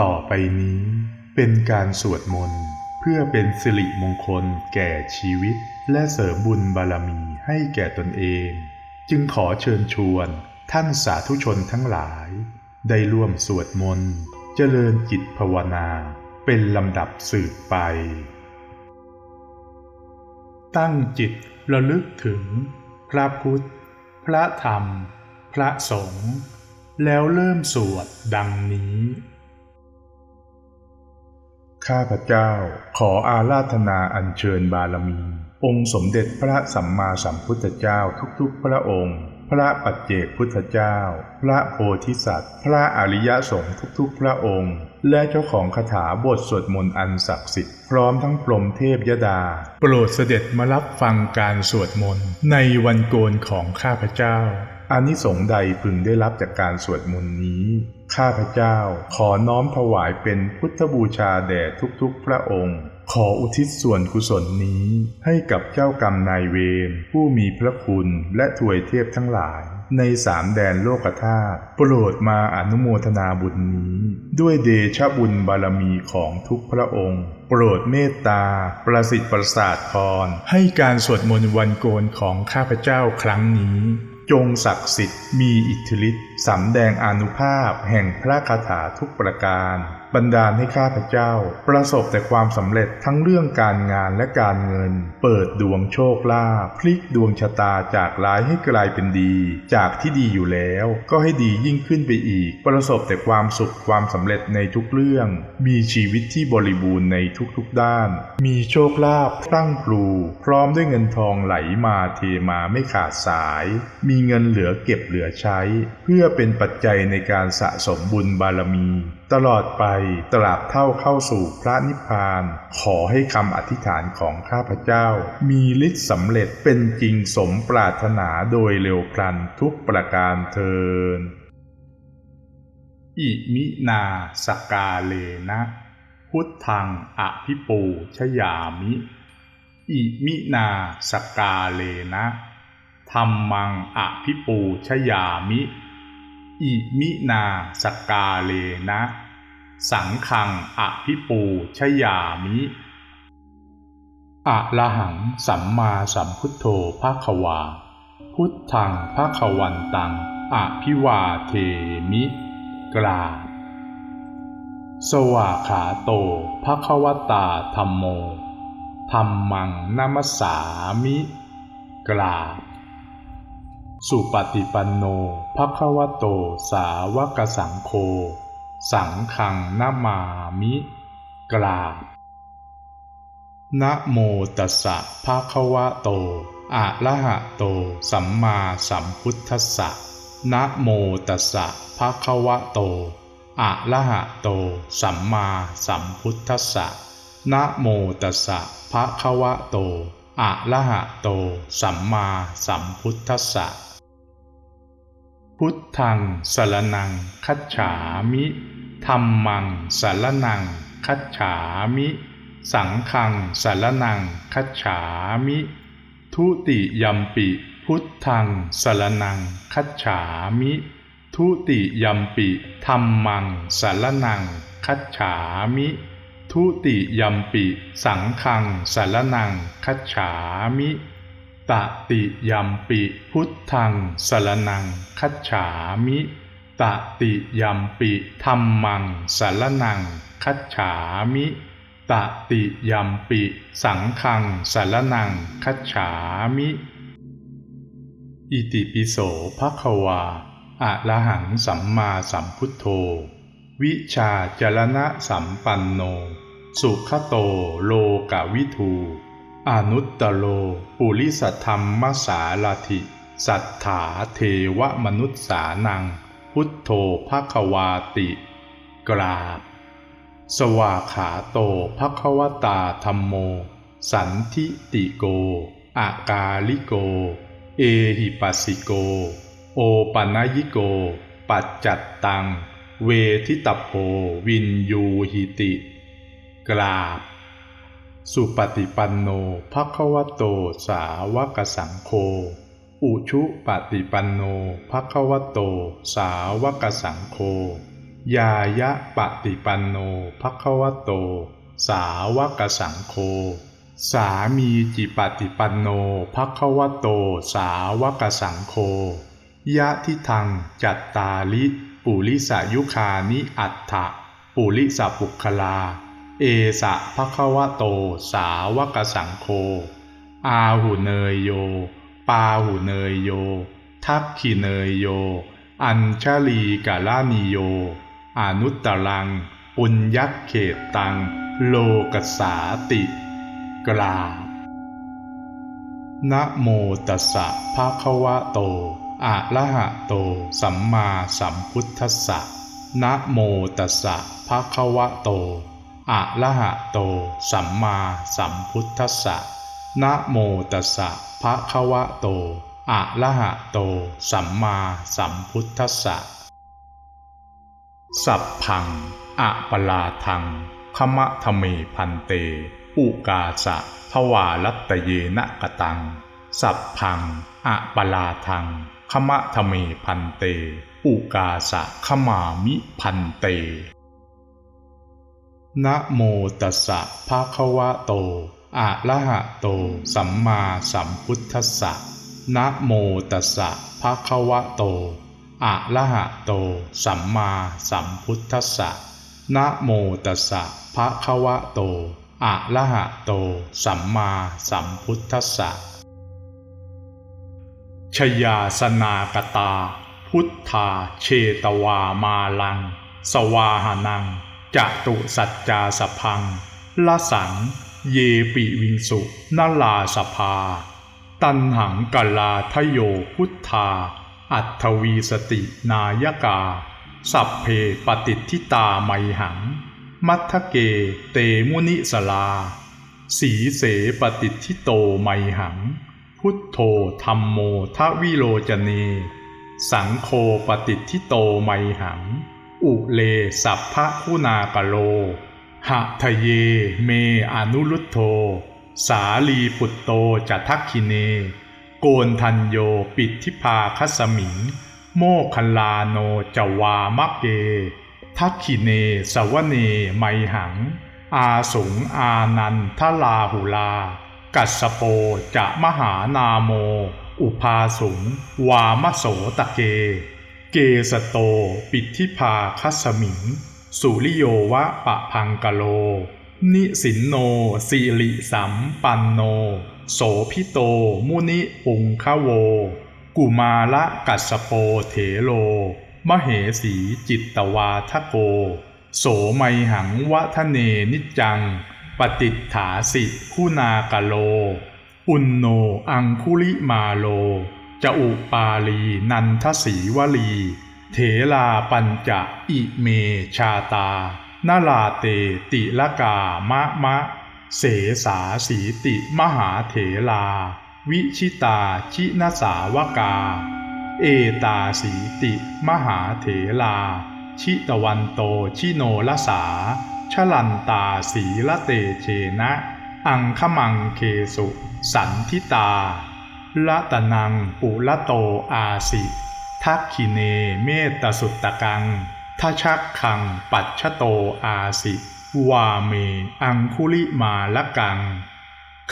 ต่อไปนี้เป็นการสวดมนต์เพื่อเป็นสิริมงคลแก่ชีวิต และเสริมบุญบารมีให้แก่ตนเอง จึงขอเชิญชวนท่านสาธุชนทั้งหลาย ได้ร่วมสวดมนต์เจริญจิตภาวนาเป็นลำดับสืบไป ตั้งจิตระลึกถึง พระพุทธ พระธรรม พระสงฆ์แล้วเริ่มสวดดังนี้ ข้าพเจ้าขออาราธนาอัญเชิญบารมี องค์สมเด็จพระสัมมาสัมพุทธเจ้าทุกๆ พระองค์ พระปัจเจกพุทธเจ้า พระโพธิสัตว์ พระอริยสงฆ์ทุกๆ พระองค์ และเจ้าของคาถาบทสวดมนต์อันศักดิ์สิทธิ์พร้อมทั้งพรมเทพยดา โปรดเสด็จมารับฟังการสวดมนต์ในวันโกนของข้าพเจ้า อานิสงส์ใดพึงได้รับจากการสวดมนต์นี้ ข้าพเจ้าขอน้อมถวายเป็นพุทธบูชาแด่ทุกๆ พระองค์ ขออุทิศส่วนกุศลนี้ให้กับเจ้ากรรมนายเวรผู้มีพระคุณและถวยเทพทั้งหลาย ในสามแดนโลกธาตุโปรดมาอนุโมทนาบุญนี้ ด้วยเดชบุญบารมีของทุกพระองค์โปรดเมตตา ประสิทธิ์ประสาทพร ให้การสวดมนต์วันโกนของข้าพเจ้าครั้งนี้ จงศักดิ์สิทธิ์มีอิทธิฤทธิ์สำแดงอนุภาพแห่งพระคาถาทุกประการ บันดาลให้ข้าพเจ้า ประสบแต่ความสำเร็จทั้งเรื่องการงานและการเงิน เปิดดวงโชคลาภพลิกดวงชะตาจากร้ายให้กลายเป็นดี จากที่ดีอยู่แล้ว ก็ให้ดียิ่งขึ้นไปอีก ประสบแต่ความสุขความสำเร็จในทุกเรื่อง มีชีวิตที่บริบูรณ์ในทุกๆด้าน มีโชคลาภพรั่งพรูพร้อมด้วยเงินทองไหลมาเทมาไม่ขาดสาย มีเงินเหลือเก็บเหลือใช้ เพื่อเป็นปัจจัยในการสะสมบุญบารมี ตลอดไปตราบเท่าเข้าสู่พระนิพพาน ขอให้คำอธิษฐานของข้าพเจ้า มีฤทธิ์สำเร็จเป็นจริงสมปรารถนาโดยเร็วพลันทุกประการเทินอิมินาสกาเลนะ พุทธังอภิปูชยามิ อิมินาสกาเลนะธรรมังอภิปูชยามิ อิมินาสกาเลนะ สังขังอภิปูชยามิอะระหังสัมมาสัมพุทโธภาควา พุทธังภาควันตังอภิวาเทมิ กราบสวาขาโตภควตาธรรมโมธรรมังนัมสสามิ กราบสุปฏิปันโนภควโตสาวกสังโฆ สังฆังนามามิ กราบนะโมตัสสะภะคะวะโต อะระหะโต สัมมาสัมพุทธัสสะนะโมตัสสะภะคะวะโต อะระหะโต สัมมาสัมพุทธัสสะนะโมตัสสะภะคะวะโต อะระหะโต สัมมาสัมพุทธัสสะพุทธังสรนังคัจฉามิ ธัมมังสารนัง คัจฉามิ สังฆังสารนัง คัจฉามิ ทุติยัมปิ พุทธังสารนัง คัจฉามิ ทุติยัมปิธัมมังสารนัง คัจฉามิ ทุติยัมปิ สังฆังสารนัง คัจฉามิตติยัมปิ พุทธังสารนัง คัจฉามิ ตติยัมปิธัมมังสารนัง คัจฉามิตติยัมปิ สังฆังสารนัง คัจฉามิ อิติปิโสภควาอะระหังสัมมาสัมพุทโธ วิชาจรณะสัมปันโน สุขโตโลกวิทูอนุตตโล ปุริสธรรมสาลาธิ สัทธาเทวมนุษสานัง พุทโธภควาติ กราบ สวาขาโตภควตาธรรมโม สันทิติโก อากาลิโก เอหิปัสสิโก โอปัญญิโก ปัจจัตตัง เวทิตโพวินยูหิติ กราบ สุปฏิปันโนภควโตสาวกสังโฆ อุชุปฏิปันโนภควโต สาวกสังโฆยายะปฏิปันโนภควโต สาวกสังโฆสามีจิปฏิปันโนภควโต สาวกสังโฆยะทิทังจัตตาลิปุริสายุคานิอัตถะปุริสปุคลา เอสะภควโต สาวกสังโฆอาหุเนยโย ปาหุเนยโย ทักขิเนยโย อัญชลีกาลานิโย อนุตตรัง ปุญยักเขตตัง โลกสาติ กราบนะโมตัสสะภะคะวะโต อะระหะโต สัมมาสัมพุทธัสสะนะโมตัสสะภะคะวะโต อะระหะโต สัมมาสัมพุทธัสสะ นะโมตัสสะภะคะวะโต อะระหะโต สัมมาสัมพุทธัสสะ สัพพัง อะปลาทังขมะทะเมพันเต อุกาสะทวารัตเยนะกตัง สัพพัง อะปลาทังขมะทะเมพันเต อุกาสะขมามิพันเตนะโมตัสสะภะคะวะโต อะระหะโต สัมมาสัมพุทธัสสะนะโมตัสสะภะคะวะโตอะระหะโต สัมมาสัมพุทธัสสะนะโมตัสสะภะคะวะโตอะระหะโต สัมมาสัมพุทธัสสะชยาสนากตา พุทธาเชตวามาลัง สวาหานังจตุสัจจาสพังละสัง เยปิวิงสุนลาสภา ตันหังกลาทโยพุทธา อัตวีสตินายกา สัพเพปฏิทิตาไมหัง มัทเกเตมุนิสลา สีเสปฏิทิโตไมหัง พุทโธธรรมโมทวิโลจเน สังโฆปฏิทิโตไมหัง อุเลสัพพะคุณากโล หะทะเยเมอนุรุตโธสาลีปุตโตจัทักคิเน โกนทันโยปิดทิพาคัสมิง โมคคัลลาโนจวามะเก ทักขิเนสวเนไมหัง อาสงอานันทลาหุลา กัสโปจะมหานาโม อุพาสุงวามโสตะเก เกสโตปิทิพาคัสมิง สุริโยวะปะพังกะโล นิสินโนสิริสัมปันโน โสพิโต มุนิปุงคะโว กุมาละกัสโปเถโล มเหสีจิตตวาทโก โสไมหังวะทะเนนิจัง ปฏิฏฐาสิคุณากะโล อุนโนอังคุลิมาโล จะอุปาลีนันทสีวลี เถลาปัญจะอิเมชาตานาลาเตติละกามะมะ เสสาสีติมหาเถลา วิชิตาชินสาวกา เอตาสีติมหาเถลา ชิตวันโตชิโนละสา ชลันตาสีละเตเชนะ อังคมังเคสุ สันทิตาละตะนังปุละโตอาสิ ทักขิเนเมตสุตตะกังทชักขังปัจฉโตอาสิวาเม อังคุลิมาละกัง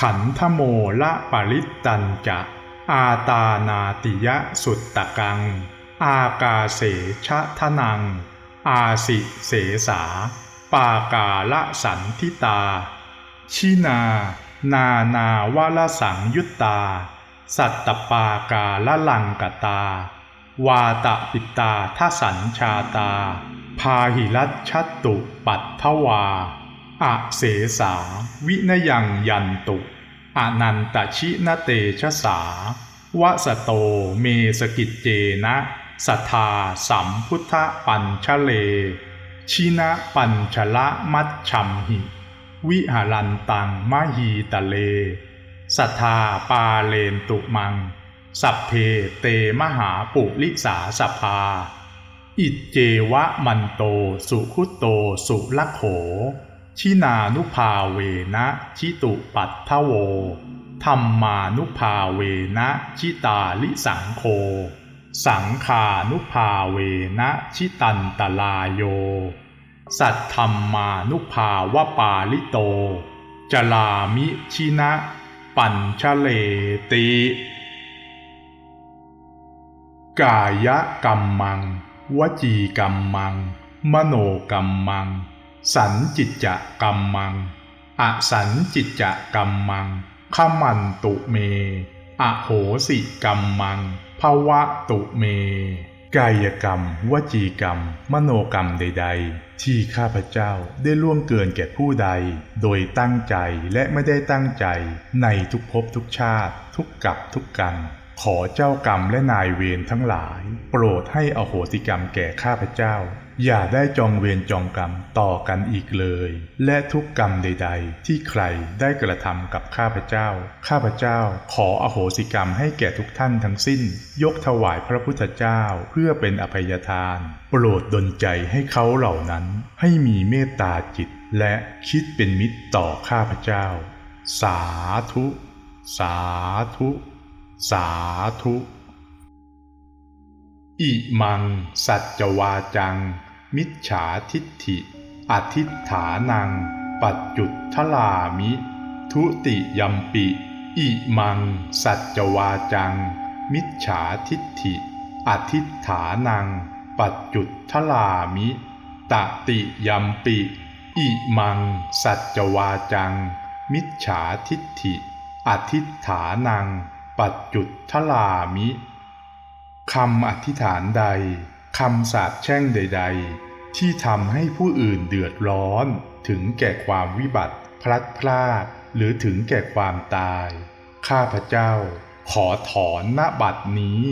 ขันธโมละปริตตันจะอาตานาติยะสุตตะกัง อากาเสชะทนัง อาสิเสสา ปากาละสันทิตา ชินา นานาวาลสังยุตตา สัตตปากาละลังกตา วาตะปิตาทสัญชาตา พาหิรัชชัตตุปัตถวาอะเสสา วินยังยันตุอนันตชินเตชะสาวะสโตเมสกิจเจนะสัทธาสัมพุทธปัญชเล ชินะปัญชละมัชชัมหิ วิหารันตังมหีตะเล สัทธาปาเลนตุมัง สัพเพเตมหาปุริสาสภา อิจเจวะมันโตสุขุโตสุละโข ชินานุภาเวนะชิตุปัตทโวธรรมานุภาเวนะชิตาลิสังโค สังขานุภาเวนะชิตันตลายโย สัทธรรมานุภาวปาลิโต จลามิชินะ ปัญชเลติ กายกรรมัง วจีกรรมัง มโนกรรมัง สันจิตจะกรรมัง อสันจิตจะกรรมังขมันตุเม อโหสิกรรมังภวะตุเม กายกรรม วจีกรรม มโนกรรมใด ๆ ที่ข้าพเจ้าได้ล่วงเกินแก่ผู้ใด โดยตั้งใจและไม่ได้ตั้งใจในทุกภพทุกชาติ ทุกกับทุกกัน ขอเจ้ากรรมและนายเวรทั้งหลาย โปรดให้อโหสิกรรมแก่ข้าพเจ้า อย่าได้จองเวรจองกรรมต่อกันอีกเลย และทุกกรรมใด ๆ ที่ใครได้กระทำกับข้าพเจ้า ข้าพเจ้าขออโหสิกรรมให้แก่ทุกท่านทั้งสิ้น ยกถวายพระพุทธเจ้าเพื่อเป็นอภัยทาน โปรดดลใจให้เขาเหล่านั้น ให้มีเมตตาจิต และคิดเป็นมิตรต่อข้าพเจ้า สาธุ สาธุ สาธุ อิมัง สัจวาจัง มิจฉาทิฏฐิ อธิษฐานัง ปัจจุดทลามิ ทุติยัมปิ อิมัง สัจวาจัง มิจฉาทิฏฐิ อธิษฐานัง ปัจจุดทลามิตติยัมปิ อิมัง สัจวาจัง มิจฉาทิฏฐิ อธิษฐานัง ปัจจุดทลามิคำอธิษฐานใดคำสาปแช่งใด ๆ ที่ทำให้ผู้อื่นเดือดร้อนถึงแก่ความวิบัติพลัดพรากหรือถึงแก่ความตาย ข้าพเจ้า ขอถอนณบัดนี้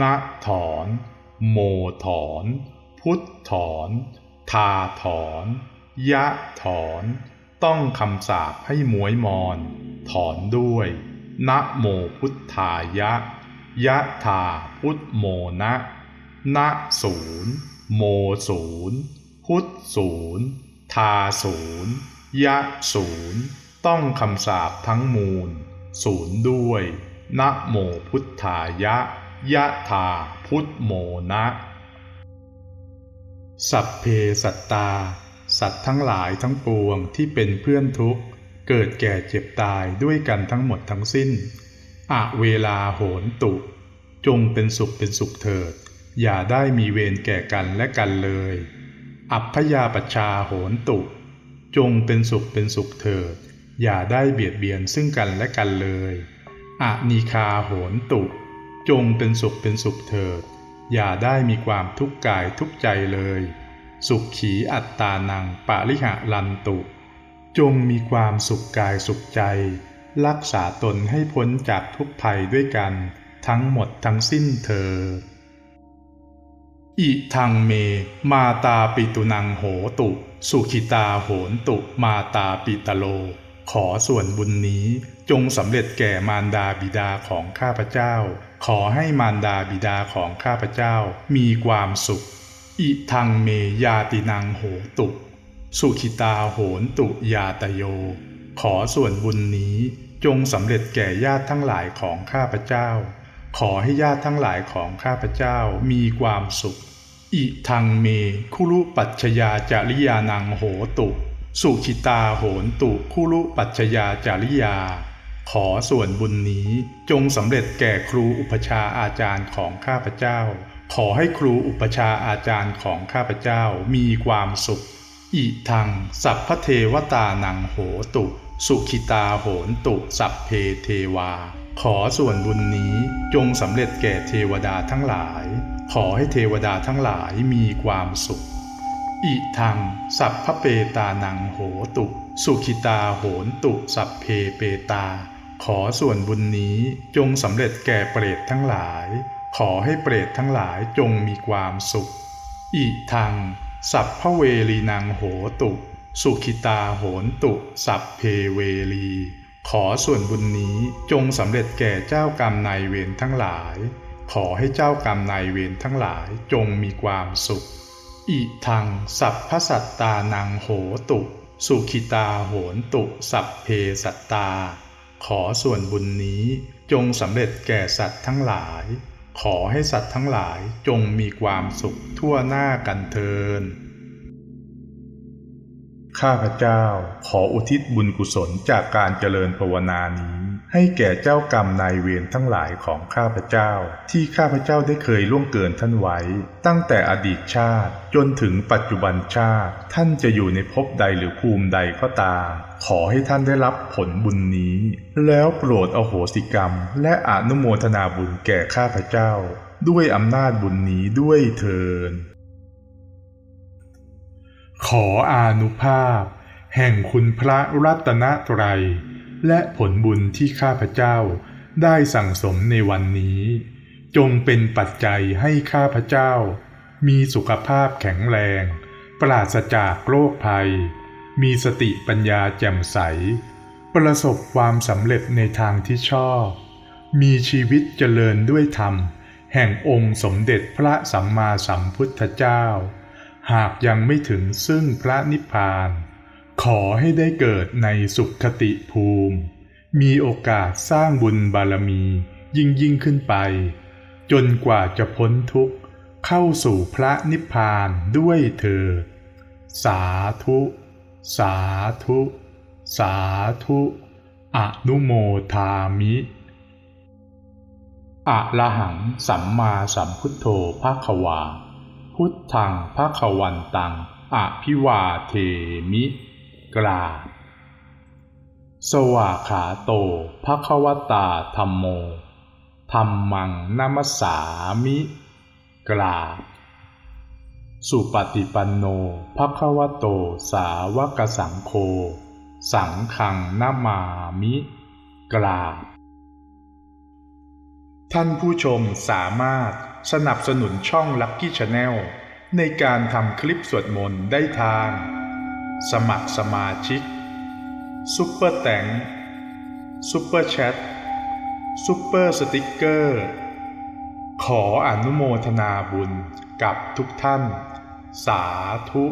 ณถอน โมถอน พุทธถอน ทาถอน ยะถอน ต้องคำสาปให้มวยมอน ถอนด้วย นะโมพุทธายะ ยะถาพุทธโมนะ นะศูนย์โมศูนย์พุทธศูนย์ทาศูนย์ยะศูนย์ต้องคำสาปทั้งมูล ศูนย์ด้วย นะโมพุทธายะ ยะถาพุทธโมนะ สัพเพสัตตา สัตว์ทั้งหลายทั้งปวงที่เป็นเพื่อนทุกข์ เกิดแก่เจ็บตายด้วยกันทั้งหมดทั้งสิ้นอะเวลาโหนตุ จงเป็นสุขเป็นสุขเถิด อย่าได้มีเวรแก่กันและกันเลย อัพพยาปชชาโหนตุ จงเป็นสุขเป็นสุขเถิด อย่าได้เบียดเบียนซึ่งกันและกันเลยอะนีคาโหนตุ จงเป็นสุขเป็นสุขเถิด อย่าได้มีความทุกข์กายทุกใจเลย สุขขีอัตตานังปะริหะลันตุ จงมีความสุขกายสุขใจ รักษาตนให้พ้นจากทุกภัยด้วยกัน ทั้งหมดทั้งสิ้นเธอ อิทังเม มาตาปิตุนังโหตุ สุขิตาโหนตุ มาตาปิตโล ขอส่วนบุญนี้จงสำเร็จแก่มารดาบิดาของข้าพเจ้า ขอให้มารดาบิดาของข้าพเจ้ามีความสุข อิทังเมยาตินังโหตุ สุขิตาโหนตุยาตโย ขอส่วนบุญนี้จงสำเร็จแก่ญาติทั้งหลายของข้าพเจ้า ขอให้ญาติทั้งหลายของข้าพเจ้ามีความสุข อิทังเม คุรุปัชยาจาริยานังโหตุ สุขิตาโหนตุคุรุปัชยาจาริยา ขอส่วนบุญนี้จงสำเร็จแก่ครูอุปชาอาจารย์ของข้าพเจ้า ขอให้ครูอุปชาอาจารย์ของข้าพเจ้ามีความสุข อิทัง สัพพเทวตานังโหตุ สุขิตาโหนตุ สัพเพเทวา ขอส่วนบุญนี้จงสำเร็จแก่เทวดาทั้งหลาย ขอให้เทวดาทั้งหลายมีความสุข อิทัง สัพพเปตานังโหตุ สุขิตาโหนตุ สัพเพเปตา ขอส่วนบุญนี้จงสำเร็จแก่เปรตทั้งหลาย ขอให้เปรตทั้งหลายจงมีความสุข อิทัง สัพพเวลีนังโหตุ สุขิตาโหนตุ สัพเพเวลีขอส่วนบุญนี้จงสำเร็จแก่เจ้ากรรมนายเวรทั้งหลาย ขอให้เจ้ากรรมนายเวรทั้งหลายจงมีความสุข อิทังสัพพสัตตานังโหตุ สุขิตาโหนตุ สัพเพสัตตา ขอส่วนบุญนี้จงสำเร็จแก่สัตว์ทั้งหลาย ขอให้สัตว์ทั้งหลายจงมีความสุขทั่วหน้ากันเทิน ข้าพเจ้าขออุทิศบุญกุศลจากการเจริญภาวนานี้ ให้แก่เจ้ากรรมนายเวรทั้งหลายของข้าพเจ้า ที่ข้าพเจ้าได้เคยล่วงเกินท่านไว้ ตั้งแต่อดีตชาติ จนถึงปัจจุบันชาติ ท่านจะอยู่ในภพใดหรือภูมิใดก็ตาม ขอให้ท่านได้รับผลบุญนี้ แล้วโปรดอโหสิกรรม และอนุโมทนาบุญแก่ข้าพเจ้า ด้วยอำนาจบุญนี้ด้วยเทินขออานุภาพ แห่งคุณพระรัตนตรัย และผลบุญที่ข้าพเจ้าได้สั่งสมในวันนี้ จงเป็นปัจจัยให้ข้าพเจ้า มีสุขภาพแข็งแรง ปราศจากโรคภัย มีสติปัญญาแจ่มใส ประสบความสำเร็จในทางที่ชอบ มีชีวิตเจริญด้วยธรรม แห่งองค์สมเด็จพระสัมมาสัมพุทธเจ้า หากยังไม่ถึงซึ่งพระนิพพาน ขอให้ได้เกิดในสุขติภูมิ มีโอกาสสร้างบุญบารมี ยิ่งยิ่งขึ้นไป จนกว่าจะพ้นทุกข์เข้าสู่พระนิพพานด้วยเถิดสาธุ สาธุ สาธุอนุโมทามิอะระหังสัมมาสัมพุทโธภะควา พุทธังภะควันตังอภิวาเทมิ กราบ สวาขาโตภะคะวตาธรรมโมธรรมังนัมสสามิ กราบ สุปฏิปันโนภะคะวโตสาวกสังโฆสังฆังนามามิ กราบ ท่านผู้ชมสามารถสนับสนุนช่อง Lucky Channel ในการทำคลิปสวดมนต์ได้ทาง สมัครสมาชิกซุปเปอร์แตงซุปเปอร์แชทซุปเปอร์สติกเกอร์ ขออนุโมทนาบุญกับทุกท่าน สาธุ